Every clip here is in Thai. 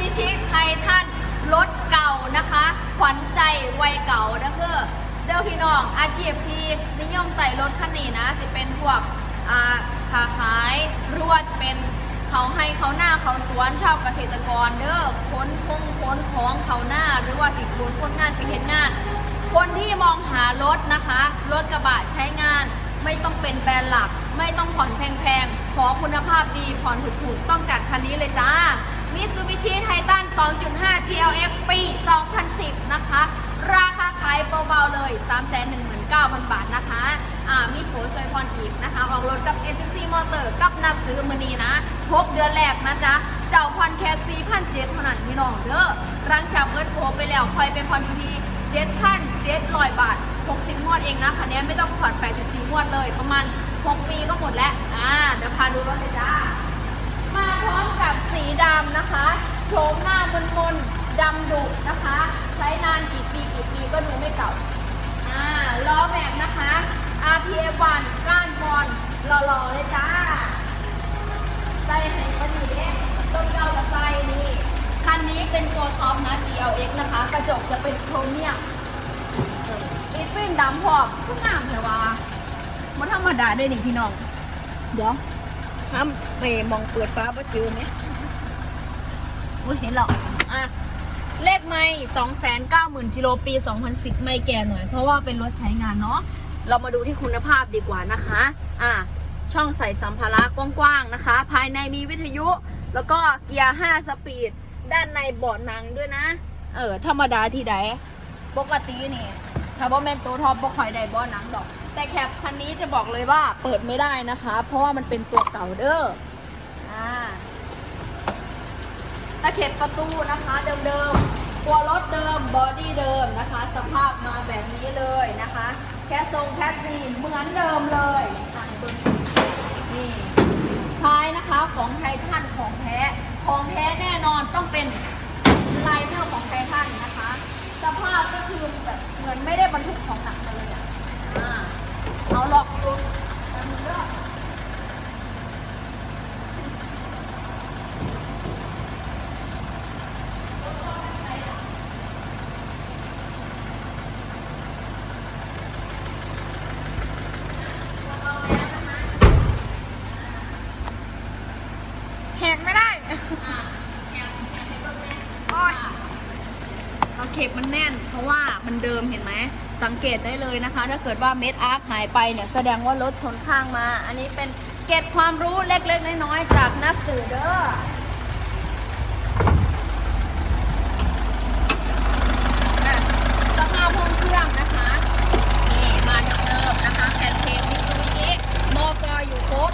บิชิไททันรถเก่านะคะ ขวัญใจวัยเก่านะคือเด้อพี่น้องอาชีพที่นิยมใส่รถคันนี้นะ สิเป็นพวกอ่าขายหรือว่าจะเป็นเขาให้เขาหน้าเขาสวนชาวเกษตรกรเด้อขนพงขนของเขาหน้าหรือว่าสิขนคนงานไปเห็นงาน คนที่มองหารถนะคะ รถกระบะใช้งานไม่ต้องเป็นแบรนด์หลัก ไม่ต้องผ่อนแพงๆ ขอคุณภาพดีผ่อนถูกๆ ต้องจัดคันนี้เลยจ้า Mitsubishi Titan 2.5 TLX ปี 2010 นะคะ ราคาขายเบาๆเลย 319,000 บาทนะคะ อ่า มีโผซอยพรอีกนะคะ ออกรถกับ SC Motor กับนัดซื้อมือนีนะ6เดือนแรกนะจ๊ะ เจ้าพรแค่4,700เท่านั้นพี่น้องเด้อหลังจากเบิดโผไปแล้วคอยไปพรทีที7,700 บาท 60 งวดเองนะคันนี้ไม่ต้องผ่อน84งวดเลย ประมาณ 6 ปีก็หมดแล้ว อ่า เดี๋ยวพาดูรถเลยจ้า ดำนะคะโฉมหน้ามนมนๆดำดุนะคะ ใช้นานกี่ปีกี่ปีก็ดูไม่เก่าอ่าล้อแม็กนะคะ RPF1 ก้านบอลหล่อๆเลยจ้าใส่ให้พอดีเด้ต้นเก่ากับใส่นี่คันนี้เป็นตัวท็อปนะ GLX นะคะ กระจกจะเป็นโครเมียมอีฟินดำพร้อมก็งามแต่ว่ามันธรรมดาได้หนี่พี่น้อง เดี๋ยวทำไปมองเปิดฟ้าว่าเจอไหม เห็นหรอกอะเลขไม่290,000กิโลปี2010ไม่แก่หน่อย เพราะว่าเป็นรถใช้งานเนาะเรามาดูที่คุณภาพดีกว่านะคะ อะช่องใส่สัมภาระกว้างๆนะคะ ภายในมีวิทยุ แล้วก็เกียร์5สปีด ด้านในเบาะหนังด้วยนะ เออ ธรรมดาที่ใดปกตินี่ถ้าบ่แมนตัวท็อปบ่คอยได้เบ่หนังดอก แต่แคปคันนี้จะบอกเลยว่าเปิดไม่ได้นะคะ เพราะว่ามันเป็นตัวเก่าเด้ออ่า ตะเข็บประตูนะคะเดิมๆตัวรถเดิมบอดี้เดิมนะคะ สภาพมาแบบนี้เลยนะคะ แค่ทรงแค่ซีนเหมือนเดิมเลยอะเบิ่งนี่ท้ายนะคะของไททันของแท้ของแท้แน่นอนต้องเป็นไลเนอร์ของไททันนะคะ สภาพก็คือแบบเหมือนไม่ได้บรรทุกของหนักมาเลยอะอ่าเอาหลอกดูเอามือเลือก แหกไม่ได้ อะแกะแกะให้เบิ่งแม่ โอ้ย เอาเข็บมันแน่น เพราะว่ามันเดิมเห็นไหม สังเกตได้เลยนะคะ ถ้าเกิดว่าเม็ดอาร์คหายไปเนี่ยแสดงว่ารถชนข้างมา อันนี้เป็นเกร็ดความรู้เล็กๆน้อยๆจากนักสื่อเด้ออะสภาพห้องเครื่องนะคะ นี่มาเดิมๆนะคะแผ่นเพลงมิตซูบิชิโมกออยู่ครบ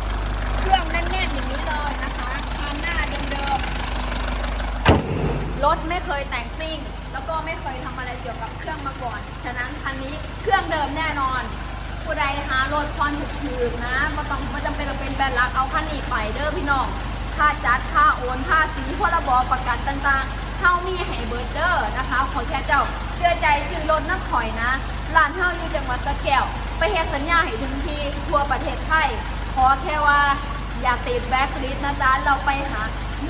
เครื่องแน่นๆอย่างนี้เลยนะคะคันหน้าเดิมๆ รถไม่เคยแต่งซิ่ง แล้วก็ไม่เคยทำอะไรเกี่ยวกับเครื่องมาก่อน ฉะนั้นคันนี้เครื่องเดิมแน่นอน ผู้ใดหารถคอนถูกๆนะม่ต้องม่จำเป็นต้องเป็นแบรนด์ลักเอาคันนี้ไปเด้อพี่น้องค่าจัดค่าโอนค่าสีพรบประกันต่างๆเท่ามีให้เบิร์ดเดอร์นะคะ ขอแค่เจ้าเชื่อใจซื้อรถนักถอยนะร้านเท่าอยู่จังหวัดสะแก้ว ไปเฮ็ดสัญญาให้ถึงที่ทั่วประเทศไทยขอแค่ว่าอย่าติดแบ็คลิสต์นะจ๊ะเราไปหา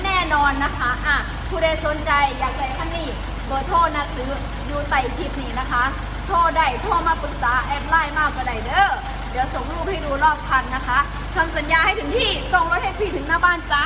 แน่นอนนะคะอะผู้ใดสนใจอยากได้คันนี้เบอร์โทรนะซื้ออยู่ใต้คลิปนี้นะคะ โทรได้โทรมาปรึกษาแอดไลน์มากก็ได้เด้อเดี๋ยวส่งรูปให้ดูรอบคันนะคะทำสัญญาให้ถึงที่ส่งรถให้ฟรีถึงหน้าบ้านจ้า